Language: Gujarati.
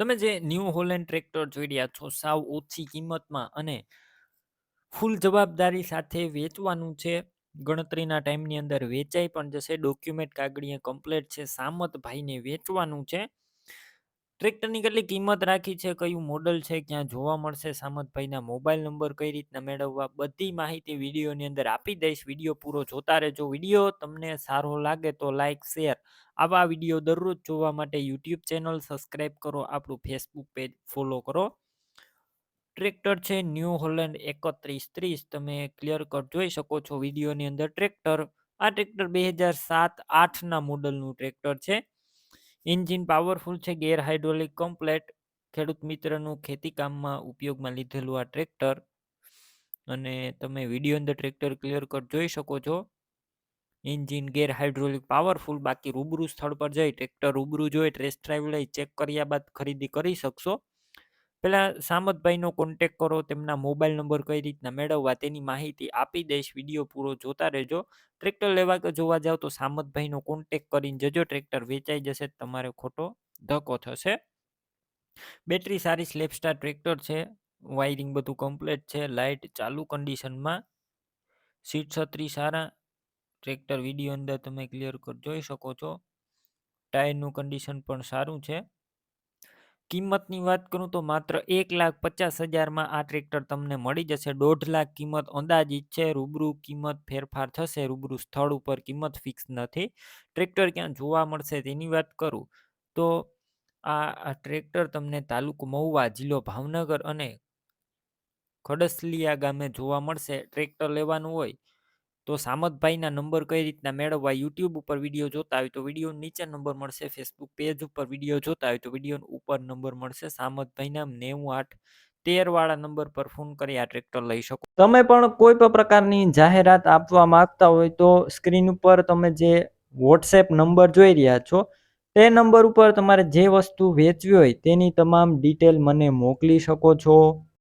તમે જે ન્યૂ હોલેન્ડ ટ્રેક્ટર જોઈ રહ્યા છો, સાવ ઓછી કિંમતમાં અને ફૂલ જવાબદારી સાથે વેચવાનું છે, ગણતરીના ટાઈમની અંદર વેચાઈ પણ જશે, ડોક્યુમેન્ટ કાગળીએ કમ્પ્લેટ છે સામતભાઈને વેચવાનું છે. ટ્રેક્ટરની કેટલી કિંમત રાખી છે, કયું મોડલ છે, ક્યાં જોવા મળશે? સામતભાઈના મોબાઈલ નંબર કઈ રીતના મેળવવા? બધી માહિતી વિડીયોની અંદર આપી દઈશ. વીડિયો પૂરો જોતા રહેજો. વીડિયો તમને સારો લાગે તો લાઇક શેર આવા વીડિયો દરરોજ જોવા માટે યુટ્યુબ ચેનલ સબસ્ક્રાઈબ કરો. આપણું ફેસબુક પેજ ફોલો કરો. ટ્રેક્ટર છે ન્યૂ હોલેન્ડ એકત્રીસ ત્રીસ. તમે ક્લિયર કટ જોઈ શકો છો વિડીયોની અંદર ટ્રેક્ટર. આ ટ્રેક્ટર બે હજાર સાત આઠના મોડલનું ટ્રેક્ટર છે. એન્જિન પાવરફુલ છે, ગેર હાઇડ્રોલિક કમ્પ્લેટ ખેડૂત મિત્રનું ખેતી કામમાં ઉપયોગમાં લીધેલું આ ટ્રેક્ટર અને તમે વીડિયો અંદર ટ્રેક્ટર ક્લિયર કટ જોઈ શકો છો. એન્જિન ગેર હાઇડ્રોલિક પાવરફુલ બાકી રૂબરૂ સ્થળ પર જઈ ટ્રેક્ટર રૂબરૂ જોઈ ટેસ્ટ ડ્રાઈવ લઈ ચેક કર્યા બાદ ખરીદી કરી શકશો. પેલા સામતભાઈનો કોન્ટેક કરો, તેમના મોબાઈલ નંબર કઈ રીતના મેળવવા તેની માહિતી આપી દઈશ વીડિયો પૂરો જોતા રહેજો. ટ્રેક્ટર લેવા કે જોવા જાવ તો સામતભાઈનો કોન્ટેક કરીને જજો ટ્રેક્ટર વેચાઈ જશે, તમારે ખોટો ધક્કો થશે. બેટરી સારી સ્લેપસ્ટાર ટ્રેક્ટર છે વાયરિંગ બધું કમ્પ્લીટ છે લાઇટ ચાલુ કન્ડિશનમાં સીટ છત્રી સારા ટ્રેક્ટર વીડિયો અંદર તમે ક્લિયર કર, જોઈ શકો છો. ટાયરનું કન્ડિશન પણ સારું છે. કિંમતની વાત કરું તો માત્ર એક લાખ પચાસ હજારમાં આ ટ્રેક્ટર તમને મળી જશે. દોઢ લાખ કિંમત અંદાજિત છે. રૂબરૂ કિંમત ફેરફાર થશે. રૂબરૂ સ્થળ ઉપર કિંમત ફિક્સ નથી. ટ્રેક્ટર ક્યાં જોવા મળશે તેની વાત કરું તો આ ટ્રેક્ટર તમને તાલુકો મહુવા, જિલ્લો ભાવનગર અને ખડસલિયા ગામે જોવા મળશે. ટ્રેક્ટર લેવાનું હોય તો સામતભાઈના નંબર કઈ રીતના મેળવવા યુટ્યુબ ઉપર વીડિયો જોતા હોય તો વીડિયો નીચે નંબર મળશે, ફેસબુક પેજ ઉપર વીડિયો જોતા હોય તો વીડિયો ઉપર નંબર મળશે, સામતભાઈના નેવું, આઠ તેર વાળા નંબર પર ફોન કરી આ ટ્રેક્ટર લઈ શકો. તમે પણ કોઈ પણ પ્રકારની જાહેરાત આપવા માંગતા હોય તો સ્ક્રીન ઉપર તમે જે વોટ્સએપ નંબર જોઈ રહ્યા છો, તે નંબર ઉપર તમારે જે વસ્તુ વેચવી હોય તેની તમામ ડિટેલ મને મોકલી શકો છો.